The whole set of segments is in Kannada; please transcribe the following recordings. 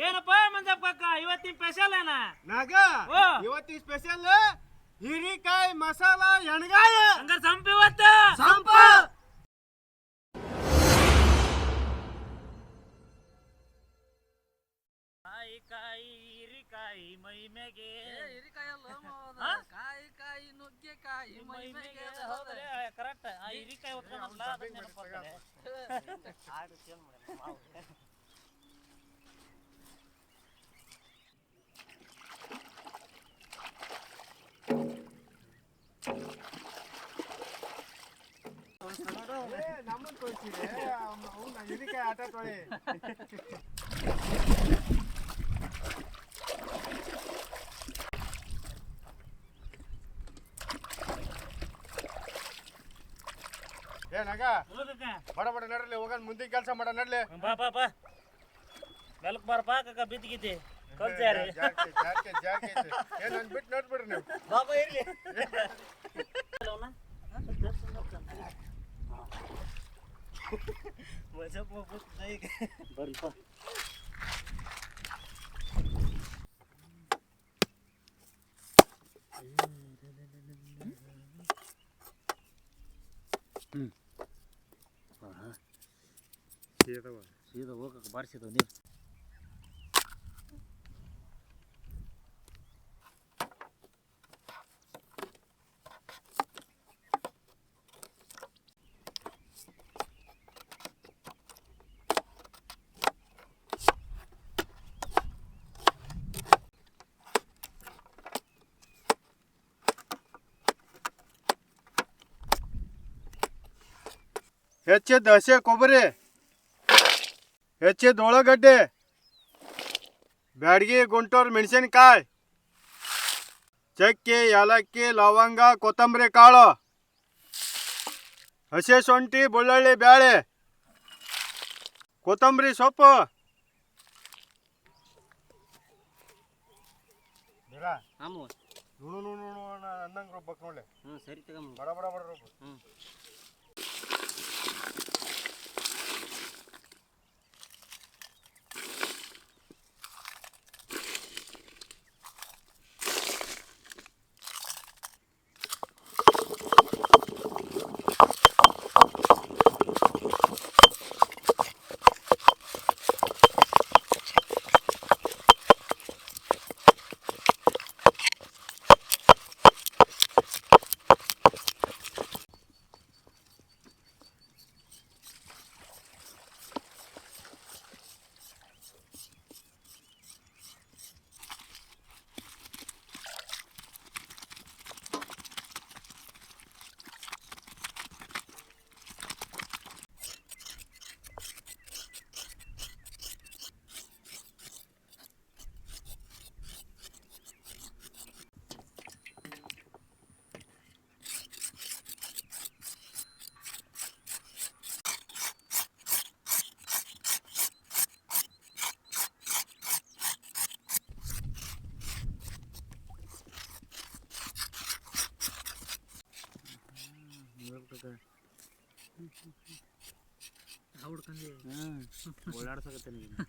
ಏನಪ್ಪ ಮಂಜಪ್ಪ ಕಾಕ ಇವತ್ತಿನ ಸ್ಪೆಷಲ್ ಏನ? ನಾಗ ಓ. ಇವತ್ತಿನ ಸ್ಪೆಷಲ್ ಹಿರಿಕಾಯಿ ಮಸಾಲ ಎಣ್ಗಾಯ. ಹಂಗಾರ ಸಂಪ ಇವತ್ತು. ಸಂಪ. ಕಾಯಿ ಕಾಯಿ ಹೀರಿಕಾಯಿ ಮೈ ಮೇಗೆ ಹಿರಿಕಾಯಿ ಕಾಯಿ ಕಾಯಿ ನುಗ್ಗೆಕಾಯಿ ಮೈ ಮೇಗೆ ಹೌದ್ರೆ ಕರೆಕ್ಟ್ ಆ ಹೀರಿಕಾಯಿ ಹೊತ್ಕೊಂಡಲ್ಲ ಅದನ್ನ ನೆನಪಾಗ್ತದೆ. ಹಾಡು change ಮಾಡೋಣ, ಮಾವು. ನಮ್ಮನ್ ತೋರಿಸಿದೆ ಅವ್ನ ಹೀರಿಕಾಯಿ ಆಟ ತೊಳಿ ಏ ನಗ ಹೌದು ಬಡ ಬಡ ನಡ್ರಲಿ ಹೋಗನ್ ಮುಂದಿನ ಕೆಲಸ ಮಾಡ ನಡ್ಲಿ ಬಾ ಬಾ ಬಾ ನೆಲಕ್ ಬಾರಪ್ಪ ಕಾಕ ಬಿದ್ದಿಗಿದ್ದಿ ಕಲ್ಸ್ಯಾರಿ ಜಾರ್ಕೆ ಜಾರ್ಕೆ ಜಾರ್ಕೆ ಐತೆ. ಏ ನನ್ ಬಿಟ್ಟು ನೋಡ್ಬಿಡ್ರಿ ನೀವು ಬಾಬಾ ಇರ್ಲಿ What's up, mga boss? Like, baril pa. Hmm. Aha. Siya daw. Siya daw, kakabarsi daw niya. ಹೆಚ್ಚಿದ್ದ ಹಸಿ ಕೊಬ್ಬರಿ. ಹೆಚ್ಚಿದ್ದ ಉಳ್ಳಾಗಡ್ಡೆ. ಬ್ಯಾಡಗಿ ಗುಂಟೂರು ಮೆಣಸಿನ್ಕಾಯಿ. ಚಕ್ಕೆ ಏಲಕ್ಕಿ ಲವಂಗ ಕೊತ್ತಂಬರಿ ಕಾಳು. ಹಸಿ ಶುಂಠಿ ಬೆಳ್ಳುಳ್ಳಿ ಬ್ಯಾಳೆ. ಕೊತ್ತಂಬರಿ ಸೊಪ್ಪು. ನುಣು ನುಣು ನುಣು ಅನ್ನಂಗೆ ರುಬ್ಬಕ್ ನೋಡ್ಲಿ. ಹ್ಞೂ ಸರಿ ತಗೊಂಬ ಬಡ ಬಡ ಬಡ ರುಬ್ಬು ಹ್ಞೂ Volarzo que tenemos.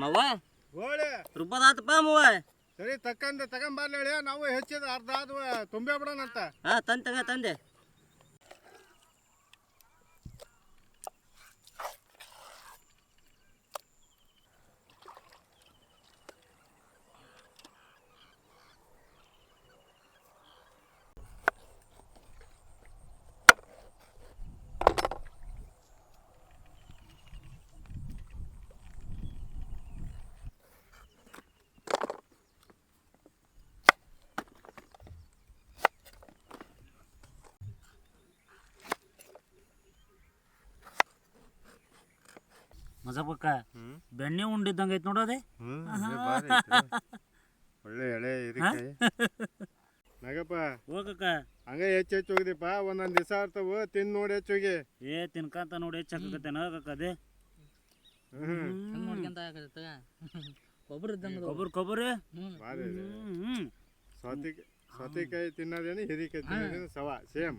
ಮವ್ವ ಗೋಳಿ ರುಬ್ಬದಾತಪ್ಪ ಮವ್ವ ಸರಿ ತಕ್ಕಂದ ತಗೊಂಬರ್ಲಿ ನಾವು ಹೆಚ್ಚಿದ ಅರ್ಧ ಆದ್ವ ತುಂಬೇ ಬಿಡೋಣಂತ. ಹಾ ತಂದೆ ತಂದೆ. ಮಜಬಕ್ಕ ಬೆಣ್ಣೆ ಉಂಡಿದ್ದಂಗೆ ಐತ್ ನೋಡೋದೆ ಒಳ್ಳೆ ಎಳೆ ಹಿರಿಕಾಯಿ ನಾಗಪ್ಪ. ಹೋಗಕ್ಕ. ಹಂಗ ಹೆಚ್ಚು ಹೆಚ್ಚು ಹೋಗಿದೀಪ ಒಂದೊಂದು ದಿವಸ ಇರ್ತಾವ ತಿನ್ ನೋಡಿ ಹೆಚ್ಚು ಹೋಗಿ. ಏ ತಿನ್ಕಂತ ನೋಡಿ ಹೆಚ್ಚು ಹಾಕತ್ತೆ ಹ್ಮ್. ಅದೇ. ಕೊಬ್ಬರಿ ಕೊಬ್ಬರಿ ಸೌತಿ ಸೌತಿಕಾಯಿ ತಿನ್ನೋದೇನು ಹಿರಿಕಾಯಿ ತಿನ್ನೋದೇನು ಸವಾ ಸೇಮ್.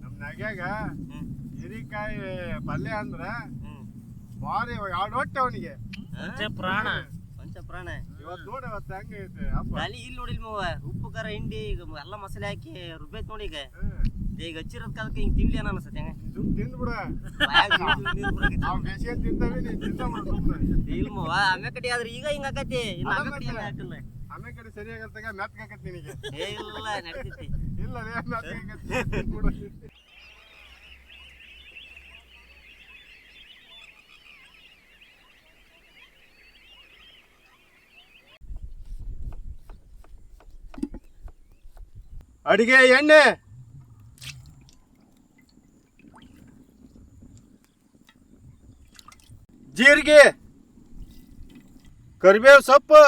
ನಮ್ ನಗ್ಯಾಗ ಹಿರಿಕಾಯಿ ಪಲ್ಯ ಅಂದ್ರ ಭಾರಿ ಎರಡು ಹೊಟ್ಟೆ ಅವನಿಗೆ? ಪ್ರಾಣ. ಪ್ರಾಣ. ಇವತ್ತು ನೋಡಿ ಇವತ್ತು ಹೆಂಗೈತೆ ಅಲ್ಲಿ ಇಲ್ ಇಲ್ಲಿ ನೋಡಿಲ್ ಮವ್ವ ಉಪ್ಪು ಖಾರ ಹಿಂಡಿ ಈಗ ಎಲ್ಲ ಮಸಾಲೆ ಹಾಕಿ ರುಬ್ಬೈತ್ ನೋಡಿ ಈಗ. ಈಗ ಹಚ್ಚಿರೋದ್ ಕಾಲಕ್ಕೆ ಹಿಂಗ್ ತಿನ್ಲಿ ಅನ್ನ ಅನ್ಸತ್ತೆ ಹೆಂಗ ಸುಮ್ ತಿಂದ್ಬಿಡ. ನಾವ್ ಬೇಸಿಗೆ ತಿಂತೇವಿ ತಿಂತ ಆಮೆ ಕಡೆ ಆದ್ರೆ ಈಗ ಹಿಂಗ ಆಕತಿ. ಇನ್ನ ಆಮೆ ಕಡೆ ಹಾಕಿಲ್ಲ ಕಡೆ ಸರಿಯಾಗತ್ತಾಗ ಮೆತ್ಕಾಕತ್ ನಿನಗೆ. ಏ ಇಲ್ಲ ನಡೀತೈತಿ. ಇಲ್ಲ. ಅಡಿಗೆ ಎಣ್ಣೆ. ಜೀರಿಗೆ ಕರಿಬೇವು ಸೊಪ್ಪು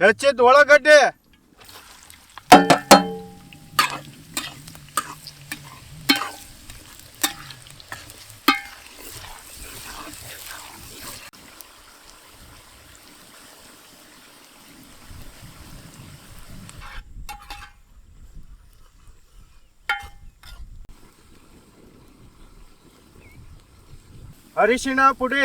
ಹೆಚ್ಚಿದ ಒಳಗಡ್ಡೆ ಅರಿಶಿಣ ಪುಡಿ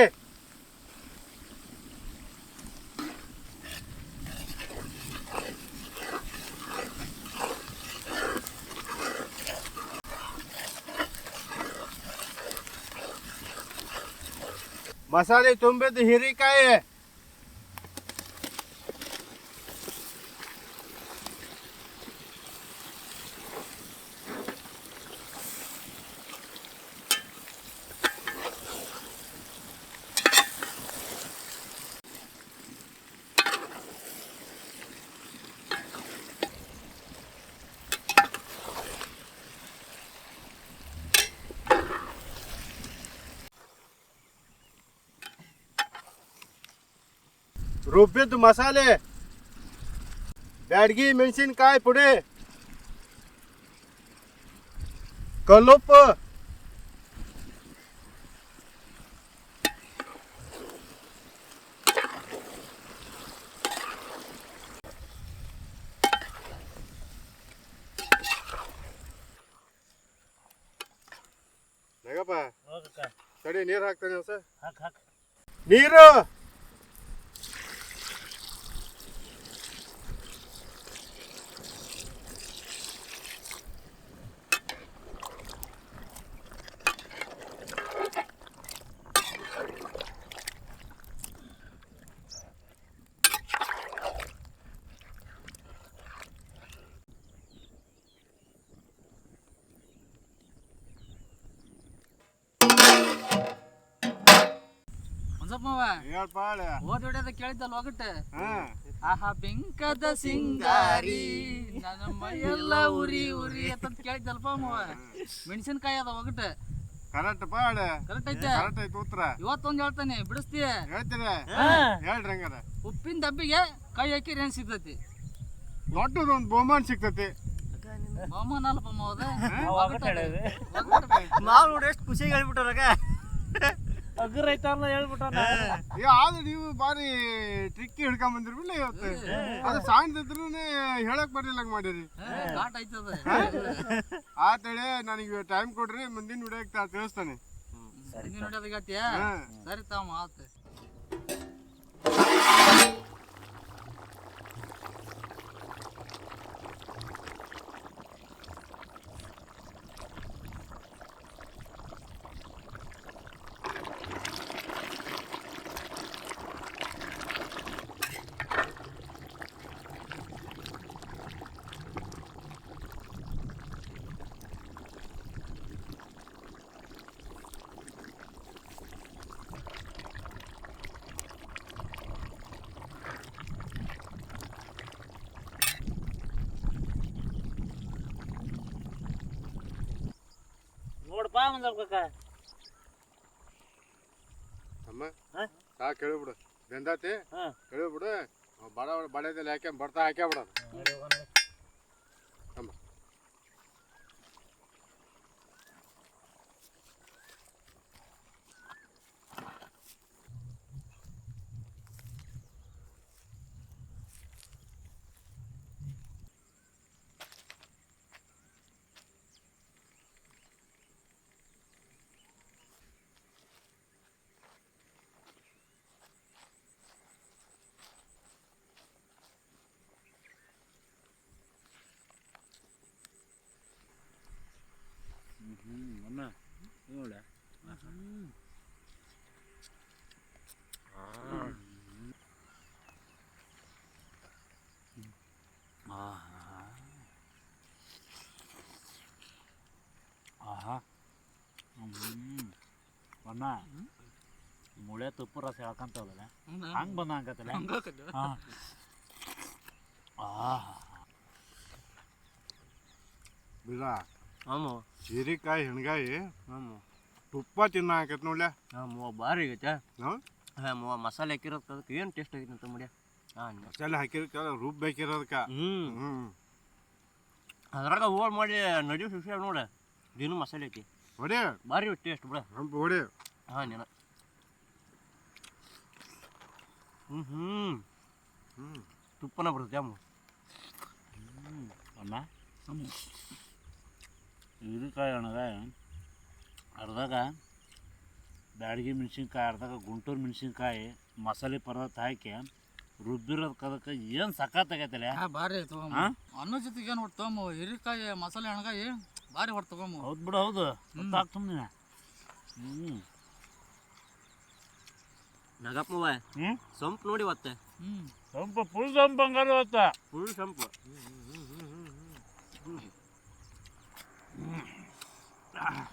ಮಸಾಲೆ ತುಂಬಿದ ಹಿರಿಕಾಯಿ ರುಬ್ಬಿದ ಮಸಾಲೆ ಬ್ಯಾಡಗಿ ಮೆಣಸಿನ್ಕಾಯಿ ಪುಡಿ ಕಲ್ಲುಪ್ಪು ತಡಿ ನೀರು ಹಾಕ್ತಾನೆ ಹೊಸ ಹಾಕ್ ಹಾಕ್ ನೀರು ಮಾವ ಹೇಳ್ಪ ಹಳೆ. ಹೋದ್ ಹೊಡ್ಯದ ಕೇಳಿದ್ದಲ್ಲ ಒಗಟ್? ಹಾ. ಆಹಾ ಬೆಂಕದ ಸಿಂಗಾರಿ. ನನ್ನ ಮೈಯೆಲ್ಲ ಉರಿ ಉರಿ ಅಂತ ಕೇಳಿದ್ದಲ್ಪ ಮಾವ ಮೆಣಸಿನ್ಕಾಯಿ ಅದ ಒಗಟ. ಕರೆಕ್ಟ್ ಪಾಳ ಕರೆಕ್ಟ್ ಐತೆ? ಕರೆಕ್ಟ್ ಐತೆ ಉತ್ತರ ಇವತ್ತೊಂದು ಹೇಳ್ತಾನೆ ಬಿಡಿಸ್ತೀಯ? ಹೇಳ್ತೀರ? ಹಾ. ಹೇಳ್ರಿ ಹಂಗಾರ. ಉಪ್ಪಿನ ಡಬ್ಬಿಗೆ ಕೈ ಹಾಕಿ ಏನ್ ಸಿಗ್ತೈತಿ. ದೊಡ್ಡದೊಂದು ಬಹುಮಾನ ಸಿಗ್ತೈತಿ. ಬಹುಮಾನ ಅಲ್ಲಪ್ಪ ಮಾವದ. ಮಾವು ನೋಡಿ ಎಷ್ಟು ಖುಷಿಯಾಗಿ ಹೇಳ್ಬಿಟ್ಟಾರಾಗ ಅಗ್ರ ಐತಾರಲ್ಲ ಹೇಳ್ಬಿಟ್ಟ ಏ ಆದ್ರೆ ನೀವು ಬಾರಿ ಟ್ರಿಕ್ಕಿ ಹಿಡ್ಕೊಂಡ್ ಬಂದಿರ್ಬಿಲ್ಲ ಇವತ್ತು ಅದು ಸಣ್ಣದಿದ್ರು ಹೇಳಕ್ ಬರ್ಲಿಲ್ಲ ಮಾಡಿರಿ. ಆತೇಳಿ ನನಗೆ ಟೈಮ್ ಕೊಡ್ರಿ ಮುಂದಿನ ವಿಡಿಯೋಕ್ಕೆ ತಿಳಿಸ್ತಾನೆ. ಸರಿ ತಮ್ಮ ಆತ. ನೋಡಪ್ಪ ಒಂದ್ ಸ್ವಲ್ಪ ಕಾಕ ಅಮ್ಮ ಹಾ? ಸಾಕು ಹೇಳಿಬಿಡು ಬೆಂದಾತಿ? ಹಾ. ಹೇಳಿಬಿಡು ಬಡ ಬಡದಲ್ಲಿ ಯಾಕೆ ಬರ್ತಾ ಹಾಕ್ಯ ಬಿಡ ಅಮ್ಮ ಅಮ್ಮ ನೋಡ ಆಹಾ ಹ್ಮ್ ಅಣ್ಣ ಮುಳೆ ತುಪ್ಪ ರಸ ಹೇಳ್ಕಂತವಲ್ಲ ಹಂಗ್ ಬಂದ ಹಂಗತ್ತಲ್ಲ? ಹಾ. ಆಹಾ. ಬಿಡ ಹಾಂ ಹೀರಿಕಾಯಿ ಹೆಣ್ಗಾಯಿ ಹಾಂ ತುಪ್ಪ ತಿನ್ನ ಹಾಕತ್ ನೋಡ್ಲ? ಆಮ ಭಾರಿ ಆಗೈತೆ. ಹಾಂ? ಹಾಂ ಮವ ಮಸಾಲೆ ಹಾಕಿರೋದಕ್ಕೆ ಅದಕ್ಕೆ ಏನು ಟೇಸ್ಟ್ ಆಗೈತೆ ಅಂತ ಮುಡಿಯ ಹಾಂ ಮಸಾಲೆ ಹಾಕಿರೋದಕ್ಕೆ ರುಬ್ಬ ಬೇಕಿರೋದಕ್ಕ ಹ್ಞೂ ಹ್ಮ್. ಅದ್ರಾಗ ಹೋಳ್ ಮಾಡಿ ನಡಿ ಶಿಕ್ಷ ನೋಡ. ದಿನ ಮಸಾಲೆ ಐತಿ. ಹೊಡೆ ಭಾರಿ ಟೇಸ್ಟ್ ಬಿಡ. ಹಂಪ ಹೊಡೆ ಹಾಂ ನೀನ. ಹ್ಞೂ ಹ್ಞೂ ಹ್ಮ್. ತುಪ್ಪನ ಬರುತ್ತೆ ಅಮ್ಮ. ಅಣ್ಣ ಹೀರಿಕಾಯಿ ಅಣ್ಣಗ ಅರ್ಧಾಗ ಬ್ಯಾಡಗಿ ಮೆಣಸಿನ್ಕಾಯಿ ಅರ್ಧಾಗ ಗುಂಟೂರು ಮೆಣಸಿನ್ಕಾಯಿ ಮಸಾಲೆ ಪದಾರ್ಥ ಹಾಕಿ ರುಬ್ಬಿರೋದಕ್ಕೆ ಅದಕ್ಕೆ ಏನು ಸಖತ್ತಾಗೈತಲ್ಲ ಹಾ ಭಾರಿ ಐತಿ ಅನ್ನೋ ಜೊತೆಗೆ ಏನು ಹೊಟ್ಟು ತಗೊಂಬ ಹಿರಿಕಾಯಿ ಮಸಾಲೆ ಹಣಗಾಯಿ ಭಾರಿ ಹೊಟ್ಟು ತಗೊಂಬ ಹೌದು ಬಿಡು ಹೌದು. ಗೊತ್ತಾಗ್ತು ನೀನು ಹ್ಞೂ ನಗಪ್ಪವ ಸೊಂಪ್ ನೋಡಿ ಒತ್ತೆ ಸೊಂಪ ಫುಲ್ ಸೊಂಪ ಹಂಗಾರೆ ಒತ್ತೆ ಫುಲ್ ಸೊಂಪ. ಹ್ಮ್.